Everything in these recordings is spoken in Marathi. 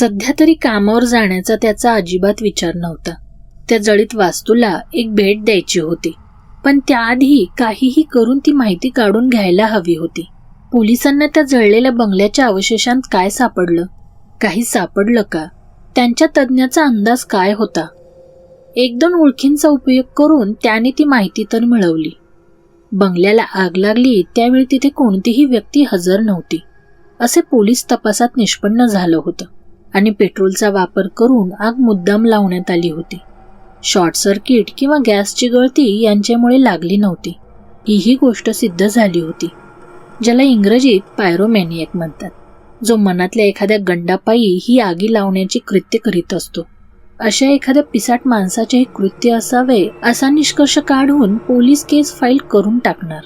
सध्या तरी कामावर जाण्याचा त्याचा अजिबात विचार नव्हता. त्या जळीत वास्तूला एक भेट द्यायची होती. पण त्याआधी काहीही करून ती माहिती काढून घ्यायला हवी होती. पोलिसांना त्या जळलेल्या बंगल्याच्या अवशेषांत काय सापडलं? काही सापडलं का? त्यांच्या तज्ज्ञाचा अंदाज काय होता? एक दोन ओळखींचा उपयोग करून त्याने ती माहिती तर मिळवली. बंगल्याला आग लागली त्यावेळी तिथे कोणतीही व्यक्ती हजर नव्हती. असे पोलीस तपासात निष्पन्न झालं होतं. आणि पेट्रोलचा वापर करून आग मुद्दाम लावण्यात आली होती. शॉर्ट सर्किट किंवा गॅसची गळती यांच्यामुळे लागली नव्हती. हीही गोष्ट सिद्ध झाली होती ज्याला इंग्रजीत पायरोमॅनियक म्हणतात. जो मनातल्या एखाद्या गंडापायी ही आगी लावण्याची कृत्य करीत असतो. अशा एखाद्या पिसाट माणसाचे हे कृत्य असावे असा निष्कर्ष काढून पोलीस केस फाईल करून टाकणार.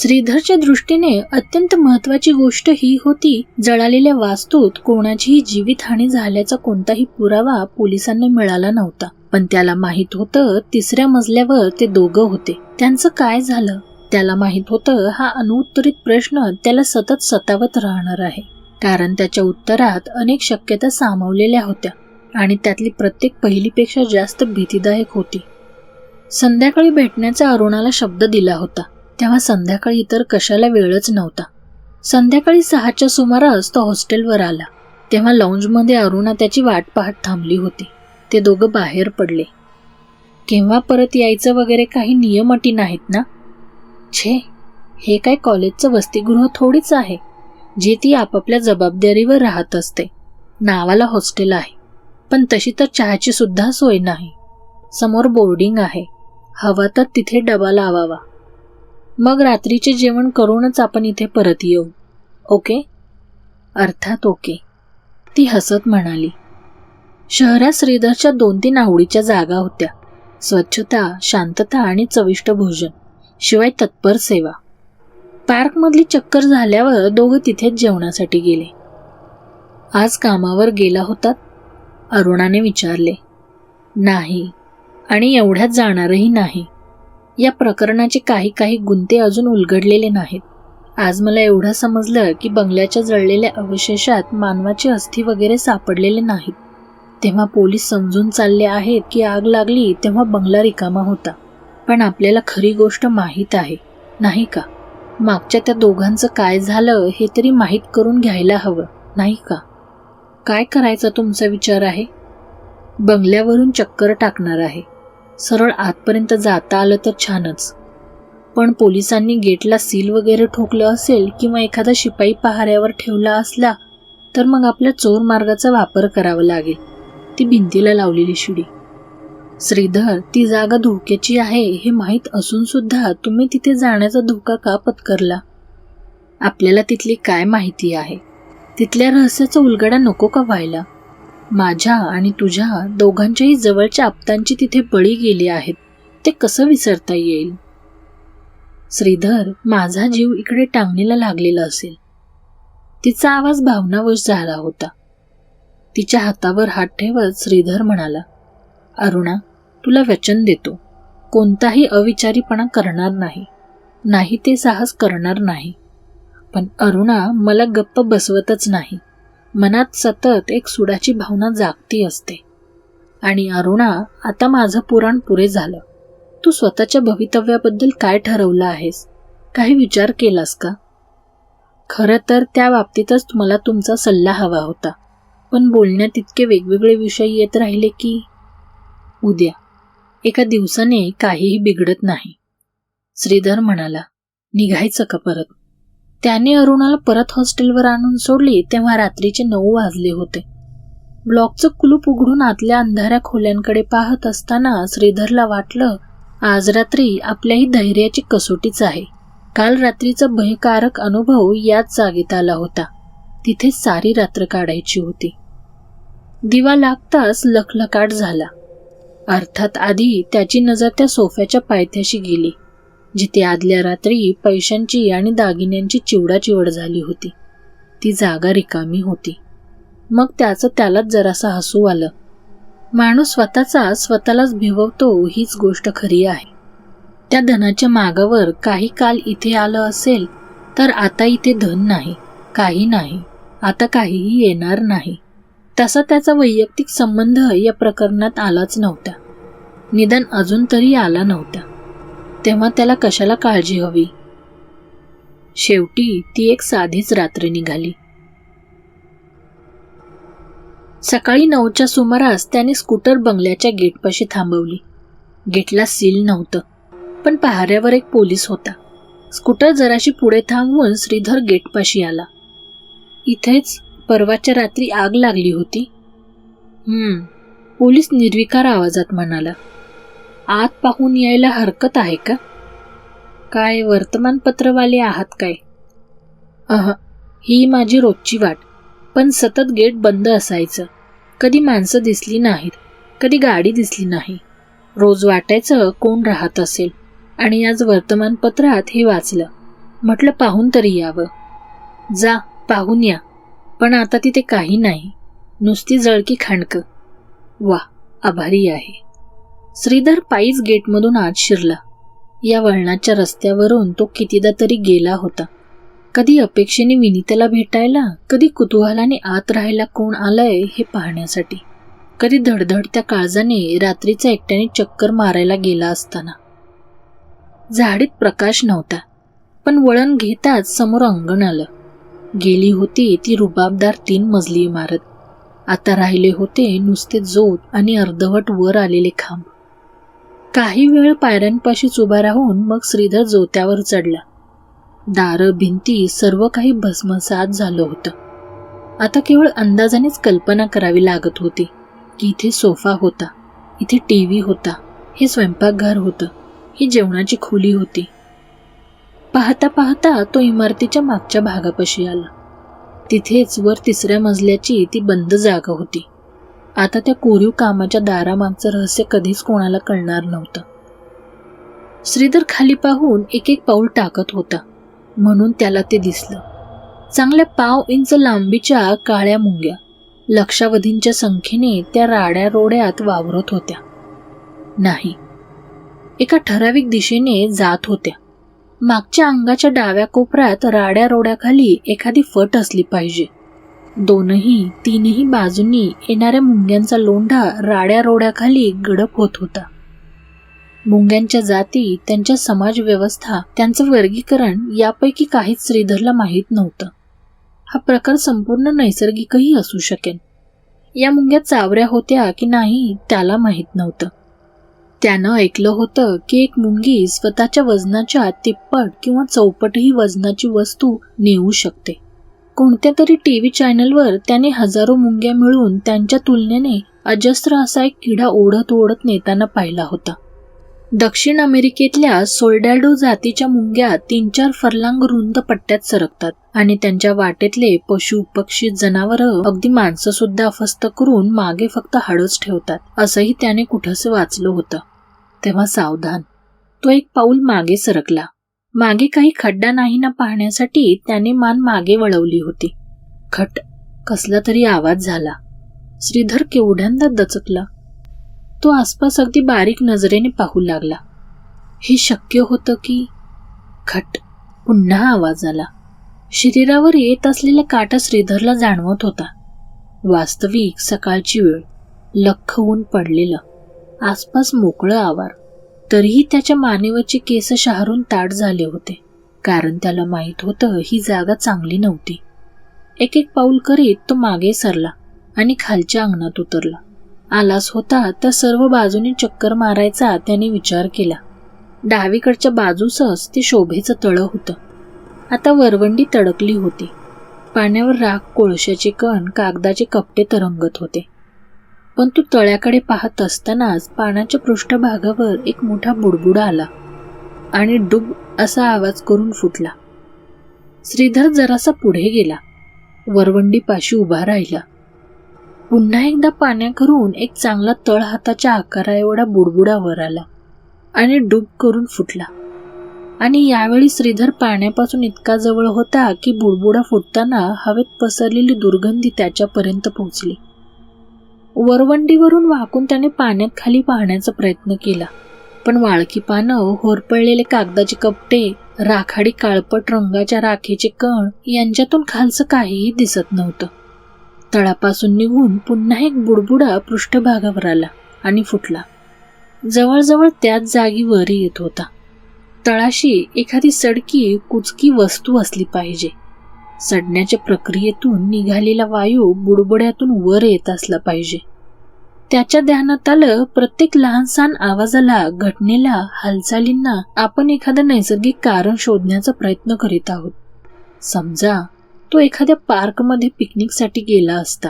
श्रीधरच्या दृष्टीने अत्यंत महत्वाची गोष्ट ही होती जळालेल्या वास्तूत कोणाचीही जीवितहानी झाल्याचा कोणताही पुरावा पोलिसांना मिळाला नव्हता. पण त्याला माहीत होतं तिसऱ्या मजल्यावर ते दोघं होते. त्यांचं काय झालं? त्याला माहीत होतं हा अनुत्तरित प्रश्न त्याला सतत सतावत राहणार आहे. कारण त्याच्या उत्तरात अनेक शक्यता सामावलेल्या होत्या आणि त्यातली प्रत्येक पहिलीपेक्षा जास्त भीतीदायक होती. संध्याकाळी भेटण्याचा अरुणाला शब्द दिला होता. तेव्हा संध्याकाळी इतर कशाला वेळच नव्हता. संध्याकाळी सहाच्या सुमारास तो हॉस्टेलवर आला. तेव्हा लॉन्जमध्ये अरुणा त्याची वाट पाहत थांबली होती. ते दोघं बाहेर पडले. केव्हा परत यायचं वगैरे काही नियम अटी नाहीत ना? छे हे काय कॉलेजचं वसतिगृह थोडीच आहे जे ती आपापल्या जबाबदारीवर राहत असते. नावाला हॉस्टेल आहे. पण तशी तर चहाची सुद्धा सोय नाही. समोर बोर्डिंग आहे. हवा तर तिथे डबा लावावा. मग रात्रीचे जेवण करूनच आपण इथे परत येऊ. ओके? अर्थात ओके. ती हसत म्हणाली. शहरात श्रीधरच्या दोन तीन आवडीच्या जागा होत्या. स्वच्छता शांतता आणि चविष्ट भोजन शिवाय तत्पर सेवा. पार्कमधली चक्कर झाल्यावर दोघं तिथेच जेवणासाठी गेले. आज कामावर गेला होतात अरुणाने विचारले. नाही. आणि एवढ्यात जाणारही नाही. या प्रकरणाचे काही काही गुंते अजून उलगडलेले नाहीत. आज मला एवढं समजलं की बंगल्याच्या जळलेल्या अवशेषात मानवाची अस्थि वगैरे सापडलेले नाहीत. तेव्हा पोलीस समजून चालले आहेत की आग लागली तेव्हा बंगला रिकामा होता. पण आपल्याला खरी गोष्ट माहीत आहे नाही का? मागच्या त्या दोघांचं काय झालं हे तरी माहीत करून घ्यायला हवं नाही का? काय करायचा तुमचा विचार आहे? बंगल्यावरून चक्कर टाकणार आहे. सरळ आतपर्यंत जाता आलं तर छानच. पण पोलिसांनी गेटला सील वगैरे ठोकलं असेल किंवा एखादा शिपाई पहाऱ्यावर ठेवला असला तर मग आपल्या चोर मार्गाचा वापर करावा लागेल. ती भिंतीला लावलेली शिडी. श्रीधर ती जागा धोक्याची आहे हे माहीत असून सुद्धा तुम्ही तिथे जाण्याचा धोका का पत्करला? आपल्याला तिथली काय माहिती आहे? तिथल्या रहस्याचा उलगडा नको का व्हायला? माझ्या आणि तुझ्या दोघांच्याही जवळच्या आप्तांची तिथे बळी गेली आहेत. ते कसं विसरता येईल? श्रीधर माझा जीव इकडे टांगणीला लागलेला असेल. तिचा आवाज भावनावश झाला होता. तिच्या हातावर हात ठेवत श्रीधर म्हणाला अरुणा तुला वचन देतो. कोणताही अविचारीपणा करणार नाही. नाही ते साहस करणार नाही. पण अरुणा मला गप्प बसवतच नाही. मनात सतत एक सुडाची भावना जागती असते. आणि अरुणा आता माझं पुराण पुरे झालं. तू स्वतःच्या भवितव्याबद्दल काय ठरवलं आहेस? काही विचार केलास का? खरं तर त्या बाबतीतच मला तुमचा सल्ला हवा होता. पण बोलण्यात इतके वेगवेगळे विषय येत राहिले की उद्या. एका दिवसाने काहीही बिघडत नाही. श्रीधर म्हणाला निघायचं का परत? त्याने अरुणाला परत हॉस्टेलवर आणून सोडली तेव्हा रात्रीचे नऊ वाजले होते. ब्लॉकचं कुलूप उघडून आतल्या अंधाऱ्या खोल्यांकडे पाहत असताना श्रीधरला वाटलं आज रात्री आपल्याही धैर्याची कसोटीच आहे. काल रात्रीचा भयकारक अनुभव याच जागेत आला होता. तिथे सारी रात्र काढायची होती. दिवा लागताच लखलकाट झाला. अर्थात आधी त्याची नजर त्या सोफ्याच्या पायथ्याशी गेली. जिथे आदल्या रात्री पैशांची आणि दागिन्यांची चिवडाचिवड झाली होती. ती जागा रिकामी होती. मग त्याचं त्यालाच जरासा हसू आलं. माणूस स्वतःचा स्वतःलाच भिववतो हीच गोष्ट खरी आहे. त्या धनाच्या मागावर काही काल इथे आलं असेल तर आता इथे धन नाही काही नाही आता काहीही येणार नाही. तसा त्याचा वैयक्तिक संबंध या प्रकरणात आलाच नव्हता. निदान अजून तरी आला नव्हता. तेव्हा त्याला कशाला काळजी हवी? शेवटी ती एक साधीच रात्र निघाली. सकाळी नऊच्या सुमारास त्याने स्कूटर बंगल्याच्या गेटपाशी थांबवली. गेटला सील नव्हतं पण पहाऱ्यावर एक पोलीस होता. स्कूटर जराशी पुढे थांबवून श्रीधर गेटपाशी आला. इथेच परवाच्या रात्री आग लागली होती. पोलीस निर्विकार आवाजात म्हणाला. आत पाहून यायला हरकत आहे का? काय वर्तमानपत्रवाले आहात काय? अह ही माझी रोजची वाट. पण सतत गेट बंद असायचं. कधी माणसं दिसली नाहीत. कधी गाडी दिसली नाही. रोज वाटायचं कोण राहत असेल. आणि आज वर्तमानपत्रात हे वाचलं. म्हटलं पाहून तरी यावं. जा पाहून या. पण आता तिथे काही नाही. नुसती जळकी खाणकं. वा आभारी आहे. श्रीधर पायीच गेटमधून आत शिरला. या वळणाच्या रस्त्यावरून तो कितीदा तरी गेला होता. कधी अपेक्षेने विनीतेला भेटायला कधी कुतूहलाने आत राहायला कोण आलंय हे पाहण्यासाठी. कधी धडधडत्या काळजाने रात्रीचा एकट्याने चक्कर मारायला गेला असताना. झाडीत प्रकाश नव्हता पण वळण घेताच समोर अंगण आलं. गेली होती ती रुबाबदार तीन मजली इमारत. आता राहिले होते नुसते जोत आणि अर्धवट वर आलेले खांब. काही वेळ पायऱ्यांपाशीच उभा राहून मग श्रीधर जोत्यावर चढला. दारं भिंती सर्व काही भस्मसात झालं होतं. आता केवळ अंदाजानेच कल्पना करावी लागत होती की इथे सोफा होता इथे टी व्ही होता हे स्वयंपाकघर होतं ही जेवणाची खोली होती. पाहता पाहता तो इमारतीच्या मागच्या भागापाशी आला. तिथेच वर तिसऱ्या मजल्याची ती बंद जागा होती. आता त्या कोरीव कामाच्या दारामागचं रहस्य कधीच कोणाला कळणार नव्हतं. श्रीधर खाली पाहून एक एक पाऊल टाकत होता. म्हणून त्याला ते दिसलं. चांगल्या पाव इंच लांबीच्या काळ्या मुंग्या लक्षावधींच्या संख्येने त्या राड्या रोड्यात वावरत होत्या. नाही. एका ठराविक दिशेने जात होत्या. मागच्या अंगाच्या डाव्या कोपऱ्यात राड्या रोड्याखाली एखादी फट असली पाहिजे. दोनही तीनही बाजूंनी येणाऱ्या मुंग्यांचा लोंढा राड्या रोड्याखाली गडप होत होता. मुंग्यांच्या जाती त्यांच्या समाजव्यवस्था त्यांचं वर्गीकरण यापैकी काहीच श्रीधरला माहीत नव्हतं. हा प्रकार संपूर्ण नैसर्गिकही असू शकेल या मुंग्या चावऱ्या होत्या की नाही त्याला माहीत नव्हतं. त्यानं ऐकलं होतं की एक मुंगी स्वतःच्या वजनाच्या तिप्पट किंवा चौपटही वजनाची वस्तू नेऊ शकते. कोणत्या तरी टीव्ही चॅनलवर त्याने हजारो मुंग्या मिळून त्यांच्या तुलनेने अजस्त्र असा एक किडा ओढत ओढत नेताना पाहिला होता. दक्षिण अमेरिकेतल्या सोल्डॅडो जातीच्या मुंग्या तीन चार फरलांग रुंद पट्ट्यात सरकतात आणि त्यांच्या वाटेतले पशु पक्षी जनावरं अगदी माणसं सुद्धा अफस्त करून मागे फक्त हाडच ठेवतात असंही त्याने कुठंच वाचलं होतं. तेव्हा सावधान. तो एक पाऊल मागे सरकला. मागे काही खड्डा नाही ना पाहण्यासाठी त्याने मान मागे वळवली होती. खट कसला तरी आवाज झाला. श्रीधर केवढ्यांदा दचकला. तो आसपास अगदी बारीक नजरेने पाहू लागला. हे शक्य होतं की? खट पुन्हा आवाज आला. शरीरावर येत असलेला काटा श्रीधरला जाणवत होता. वास्तविक सकाळची वेळ लख ऊन पडलेलं. आसपास मोकळं आवार. तरीही त्याच्या मानेवरचे केस शहारून ताट झाले होते. कारण त्याला माहीत होतं ही जागा चांगली नव्हती. एक एक पाऊल करीत तो मागे सरला आणि खालच्या अंगणात उतरला. आलास होता तर सर्व बाजूने चक्कर मारायचा त्याने विचार केला. डावीकडच्या बाजूसच ते शोभेचं तळं होतं. आता वरवंडी तडकली होती. पाण्यावर राख कोळशाचे कण कागदाचे कपटे तरंगत होते. पण तो तळ्याकडे पाहत असतानाच पाण्याच्या पृष्ठभागावर एक मोठा बुडबुडा आला आणि डुब असा आवाज करून फुटला. श्रीधर जरासा पुढे गेला. वरवंडीपाशी उभा राहिला. पुन्हा एकदा पाण्याकरून एक चांगला तळ हाताच्या आकारा एवढा बुडबुडा वर आला आणि डूब करून फुटला. आणि यावेळी श्रीधर पाण्यापासून इतका जवळ होता की बुडबुडा फुटताना हवेत पसरलेली दुर्गंधी त्याच्यापर्यंत पोहोचली. वरवंडीवरून वाकून त्याने पाण्यात खाली पाहण्याचा प्रयत्न केला. पण वाळकी पानं होरपळलेले कागदाचे कपटे राखाडी काळपट रंगाच्या राखेचे कण यांच्यातून खालचं काहीही दिसत नव्हतं. तळापासून निघून पुन्हा एक बुडबुडा पृष्ठभागावर आला आणि फुटला. जवळजवळ त्याच जागी वर येत होता. तळाशी एखादी सडकी कुचकी वस्तू असली पाहिजे. सडण्याच्या प्रक्रियेतून निघालेला वायू बुडबुड्यातून वर येत असला पाहिजे. त्याच्या ध्यानात आलं प्रत्येक लहानसहान आवाजाला घटनेला हालचालींना आपण एखादं नैसर्गिक कारण शोधण्याचा प्रयत्न करीत आहोत. समजा तो एखाद्या पार्कमध्ये पिकनिकसाठी गेला असता.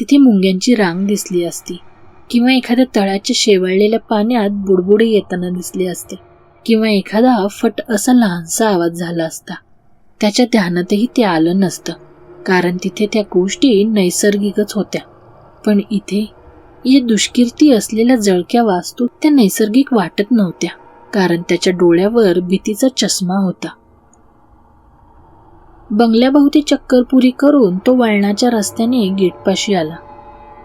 तिथे मुंग्यांची रांग दिसली असती. किंवा एखाद्या तळ्याच्या शेवाळलेल्या पाण्यात बुडबुडे येताना दिसले असते. किंवा एखादा फट असा लहानसा आवाज झाला असता. त्याच्या ध्यानातही ते आलं नसतं कारण तिथे त्या गोष्टी नैसर्गिकच होत्या. पण इथे या दुष्कीर्ती असलेल्या जळक्या वास्तू त्या नैसर्गिक वाटत नव्हत्या कारण त्याच्या डोळ्यावर भीतीचा चष्मा होता. बंगल्याभोवती चक्करपुरी करून तो वळणाच्या रस्त्याने गेटपाशी आला.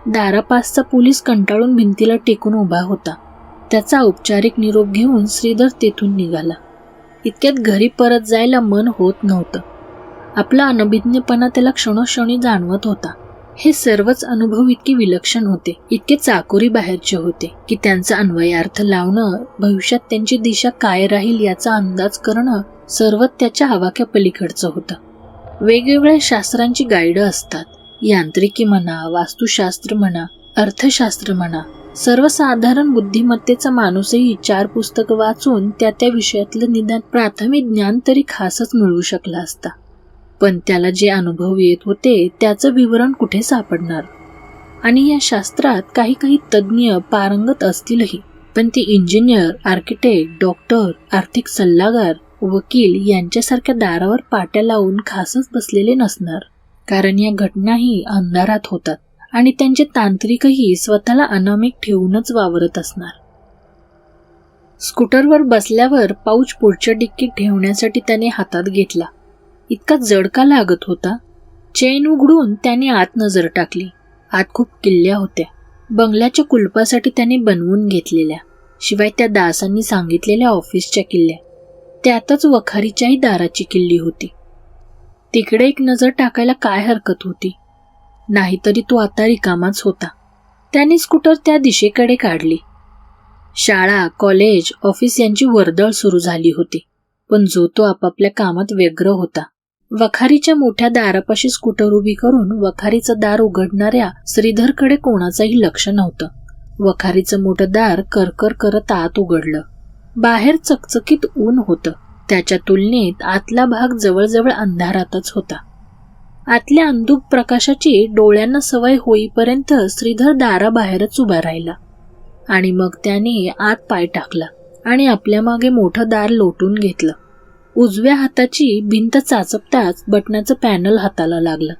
दारापासचा पोलीस कंटाळून भिंतीला टेकून उभा होता. त्याचा औपचारिक निरोप घेऊन श्रीधर तेथून निघाला. इतक्यात घरी परत जायला मन होत नव्हतं. आपला अनभिज्ञपणा त्याला क्षणोक्षणी जाणवत होता. हे सर्वच अनुभव इतके विलक्षण होते इतके चाकोरी बाहेरचे होते की त्यांचा अन्वयार्थ लावणं भविष्यात त्यांची दिशा काय राहील याचा अंदाज करणं सर्व त्याच्या आवाक्या पलीकडचं होतं. वेगवेगळ्या शास्त्रांची गाईड असतात. यांत्रिकी म्हणा वास्तुशास्त्र म्हणा अर्थशास्त्र म्हणा सर्वसाधारण बुद्धिमत्तेचा माणूसही चार पुस्तकं वाचून त्या त्या विषयातलं निदान प्राथमिक ज्ञान तरी खासच मिळवू शकला असता. पण त्याला जे अनुभव येत होते त्याचं विवरण कुठे सापडणार? आणि या शास्त्रात काही काही तज्ज्ञ पारंगत असतीलही पण ते इंजिनियर आर्किटेक्ट डॉक्टर आर्थिक सल्लागार वकील यांच्यासारख्या दारावर पाट्या लावून खासच बसलेले नसणार. कारण या घटनाही अंधारात होतात. आणि त्यांचे तांत्रिकही स्वतःला अनामिक ठेवूनच वावरत असणार. स्कूटरवर बसल्यावर पाऊच पुढच्या डिक्कीत ठेवण्यासाठी त्याने हातात घेतला. इतका जडका लागत होता. चेन उघडून त्याने आत नजर टाकली. आत खूप किल्ल्या होत्या. बंगल्याच्या कुलपासाठी त्याने बनवून घेतलेल्या. शिवाय त्या दासांनी सांगितलेल्या ऑफिसच्या किल्ल्या. त्यातच वखारीच्याही दाराची किल्ली होती. तिकडे एक नजर टाकायला काय हरकत होती? नाहीतरी तो आता रिकामाच होता. त्याने स्कूटर त्या दिशेकडे काढली. शाळा कॉलेज ऑफिस यांची वर्दळ सुरू झाली होती पण जो तो आपापल्या कामात व्यग्र होता. वखारीच्या मोठ्या दारापाशी स्कूटर उभी करून वखारीचं दार उघडणाऱ्या श्रीधरकडे कोणाचंही लक्ष नव्हतं. वखारीचं मोठं दार करकर करत आत उघडलं. बाहेर चकचकीत ऊन होतं. त्याच्या तुलनेत आतला भाग जवळजवळ अंधारातच होता. आतल्या अंधुक प्रकाशाची डोळ्यांना सवय होईपर्यंत श्रीधर दाराबाहेरच उभा राहिला. आणि मग त्याने आत पाय टाकला आणि आपल्या मागे मोठं दार लोटून घेतलं. उजव्या हाताची भिंत चाचपताच बटनाचं पॅनल हाताला लागलं.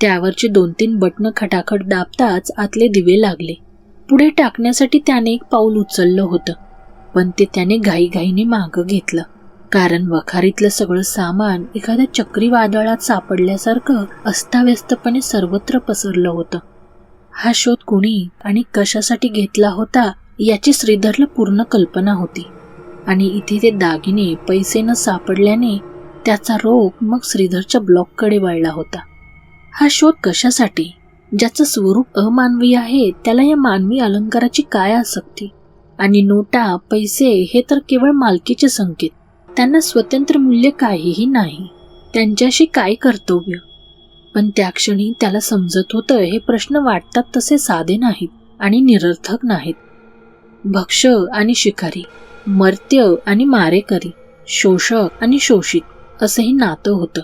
त्यावरची दोन तीन बटणं खटाखट दाबताच आतले दिवे लागले. पुढे टाकण्यासाठी त्याने एक पाऊल उचललं होतं. पण ते त्याने घाईघाईने मागं घेतलं. कारण वखारीतलं सगळं सामान एखाद्या चक्रीवादळात सापडल्यासारखं अस्ताव्यस्तपणे सर्वत्र पसरलं होतं. हा शोध कुणी आणि कशासाठी घेतला होता याची श्रीधरला पूर्ण कल्पना होती. आणि इथे ते दागिने पैसे न सापडल्याने त्याचा रोग मग श्रीधरच्या ब्लॉककडे वळला होता. हा शोध कशासाठी? ज्याचं स्वरूप अमानवी आहे त्याला या मानवी अलंकाराची काय आसक्ती? आणि नोटा पैसे हे तर केवळ मालकीचे संकेत. त्यांना स्वतंत्र मूल्य काहीही नाही. त्यांच्याशी काय कर्तव्य? पण त्या क्षणी त्याला समजत होतं हे प्रश्न वाटतात तसे साधे नाहीत आणि निरर्थक नाहीत. भक्ष आणि शिकारी मर्त्य आणि मारेकरी शोषक आणि शोषित असंही नातं होतं.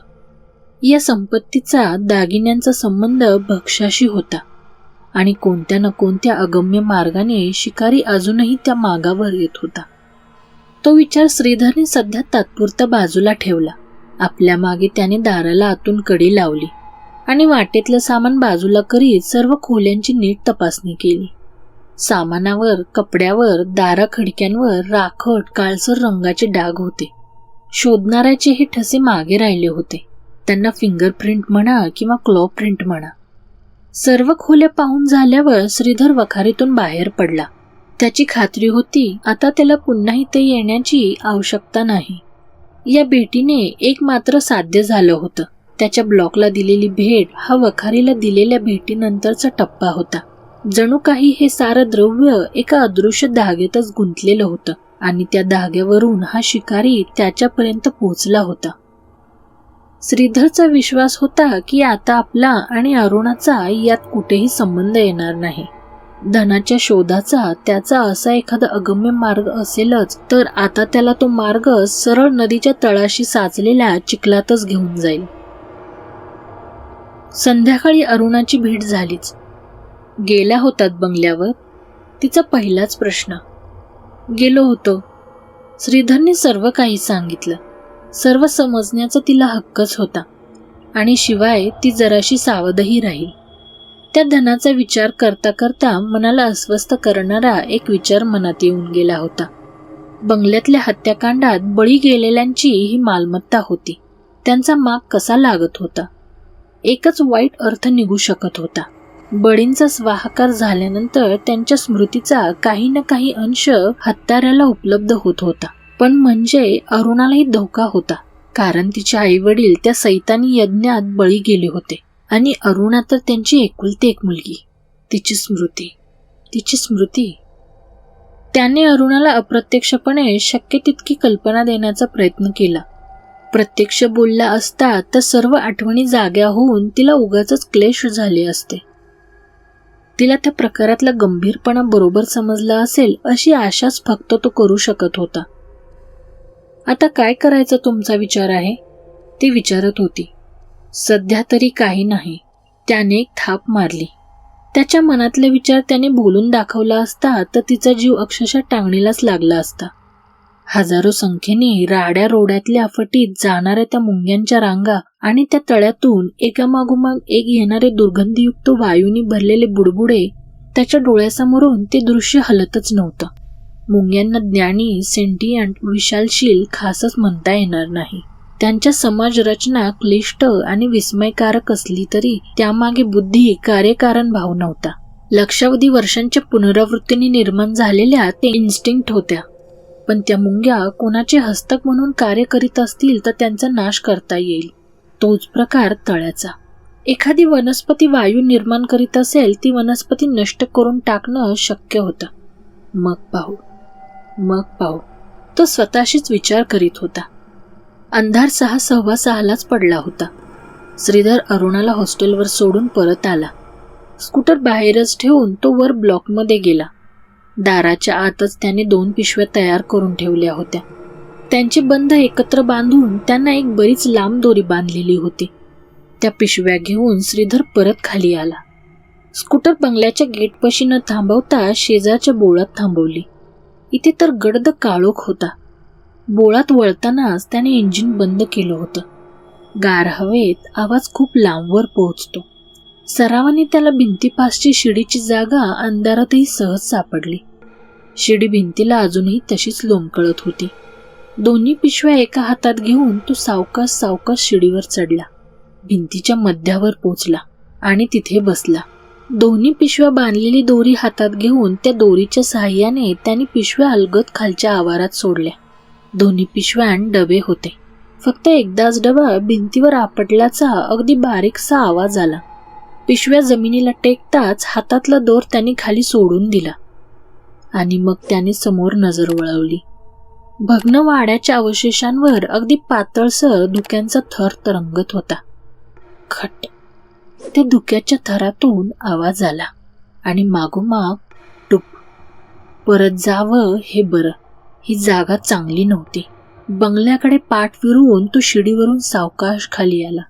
या संपत्तीचा दागिन्यांचा संबंध भक्ष्याशी होता. आणि कोणत्या ना कोणत्या अगम्य मार्गाने शिकारी अजूनही त्या मागावर येत होता. तो विचार श्रीधरने सध्या तात्पुरता बाजूला ठेवला. आपल्या मागे त्याने दाराला आतून कडी लावली आणि वाटेतलं सामान बाजूला करीत सर्व खोल्यांची नीट तपासणी केली. सामानावर कपड्यावर दारा खडक्यांवर राखट काळसर रंगाचे डाग होते. शोधणाऱ्याचे हे ठसे मागे राहिले होते. त्यांना फिंगरप्रिंट म्हणा किंवा क्लॉ प्रिंट म्हणा. सर्व खोल्या पाहून झाल्यावर श्रीधर वखारीतून बाहेर पडला. त्याची खात्री होती. आता त्याला पुन्हा इथे येण्याची आवश्यकता नाही. या भेटीने एक मात्र साध्य झालं होतं. त्याच्या ब्लॉकला दिलेली भेट हा वखारीला दिलेल्या भेटीनंतरचा टप्पा होता. जणू काही हे सारं द्रव्य एका अदृश्य धाग्यातच गुंतलेलं होतं आणि त्या धाग्यावरून हा शिकारी त्याच्यापर्यंत पोहोचला होता. श्रीधरचा विश्वास होता की आता आपला आणि अरुणाचा यात कुठेही संबंध येणार नाही. धनाच्या शोधाचा त्याचा असा एखादा अगम्य मार्ग असेलच तर आता त्याला तो मार्ग सरळ नदीच्या तळाशी साचलेल्या चिखलातच घेऊन जाईल. संध्याकाळी अरुणाची भेट झालीच. गेल्या होतात बंगल्यावर? तिचा पहिलाच प्रश्न. गेलो होतो. श्रीधरने सर्व काही सांगितलं. सर्व समजण्याचा तिला हक्कच होता. आणि शिवाय ती जराशी सावधही राहील. त्या धनाचा विचार करता करता मनाला अस्वस्थ करणारा एक विचार मनात येऊन गेला होता. बंगल्यातल्या हत्याकांडात बळी गेलेल्यांची ही मालमत्ता होती. त्यांचा माग कसा लागत होता? एकच वाईट अर्थ निघू शकत होता. बळींचा स्वाहाकार झाल्यानंतर त्यांच्या स्मृतीचा काही ना काही अंश हत्याऱ्याला उपलब्ध होत होता. पण म्हणजे अरुणालाही धोका होता. कारण तिचे आई वडील त्या सैतानी यज्ञात बळी गेले होते. आणि अरुणा तर त्यांची एकुलती एक मुलगी तिची स्मृती तिची स्मृती. त्याने अरुणाला अप्रत्यक्षपणे शक्य तितकी कल्पना देण्याचा प्रयत्न केला. प्रत्यक्ष बोलला असता तर सर्व आठवणी जाग्या होऊन तिला उगाच क्लेश झाले असते. तिला त्या प्रकारातला गंभीरपणा बरोबर समजला असेल अशी आशाच फक्त तो करू शकत होता. आता काय करायचा तुमचा विचार आहे? ती विचारत होती. सध्या तरी काही नाही. त्याने एक थाप मारली. त्याच्या मनातले विचार त्याने बोलून दाखवला असता तर तिचा जीव अक्षरशः टांगणीलाच लागला असता. हजारो संख्येने राड्या रोड्यातल्या फटीत जाणाऱ्या त्या मुंग्यांच्या रांगा आणि त्या तळ्यातून एकामागोमाग एक येणारे दुर्गंधीयुक्त वायूनी भरलेले बुडबुडे त्याच्या डोळ्यासमोरून ते दृश्य हलतच नव्हतं. मुंग्यांना ज्ञानी सेंटियंट विशालशील खासच म्हणता येणार नाही. त्यांच्या समाज रचना क्लिष्ट आणि विस्मयकारक असली तरी त्यामागे बुद्धी कार्यकारण भाव नव्हता. लक्षावधी वर्षांच्या पुनरावृत्तीने निर्माण झालेल्या ते इन्स्टिंक्ट होत्या. पण त्या मुंग्या कोणाचे हस्तक म्हणून कार्य करीत असतील तर त्यांचा नाश करता येईल. तोच प्रकार तळ्याचा. एखादी वनस्पती वायू निर्माण करीत असेल ती वनस्पती नष्ट करून टाकणं शक्य होतं. मग पाहू. मग पाहू. तो स्वतःशीच विचार करीत होता. अंधार सहा सव्वा सहालाच पडला होता. श्रीधर अरुणाला हॉस्टेलवर सोडून परत आला. स्कूटर बाहेरच ठेवून तो वर ब्लॉकमध्ये गेला. दाराच्या आतच त्याने दोन पिशव्या तयार करून ठेवल्या होत्या. त्यांचे बंध एकत्र बांधून त्यांना एक बरीच लांब दोरी बांधलेली होती. त्या पिशव्या घेऊन श्रीधर परत खाली आला. स्कूटर बंगल्याच्या गेटपाशी न थांबवता शेजारच्या बोळात थांबवली. इथे तर गडद काळोख होता. बोळात वळतानाच त्याने इंजिन बंद केलं होतं. गार हवेत आवाज खूप लांबवर पोहोचतो. सरावाने त्याला भिंतीपासची शिडीची जागा अंधारातही सहज सापडली. शिडी भिंतीला अजूनही तशीच लोंबकळत होती. दोन्ही पिशव्या एका हातात घेऊन तो सावकाश सावकाश शिडीवर चढला. भिंतीच्या मध्यावर पोचला आणि तिथे बसला. दोन्ही पिशव्या बांधलेली दोरी हातात घेऊन त्या दोरीच्या सहाय्याने त्याने पिशव्या अलगद खालच्या आवारात सोडल्या. दोन्ही पिशव्यान डबे होते. फक्त एकदाच डबा भिंतीवर आपटल्याचा अगदी बारीकसा आवाज आला. पिशव्या जमिनीला टेकताच हातातला दोर त्याने खाली सोडून दिला. आणि मग त्याने समोर नजर वळवली. भग्न वाड्याच्या अवशेषांवर अगदी पातळसर धुक्यांचा थर तरंगत होता. खट. त्या धुक्याच्या थरातून आवाज आला आणि मागोमाग टुप. परत जावं हे बरं. ही जागा चांगली नव्हती. बंगल्याकडे पाठ फिरवून तो शिडीवरून सावकाश खाली आला.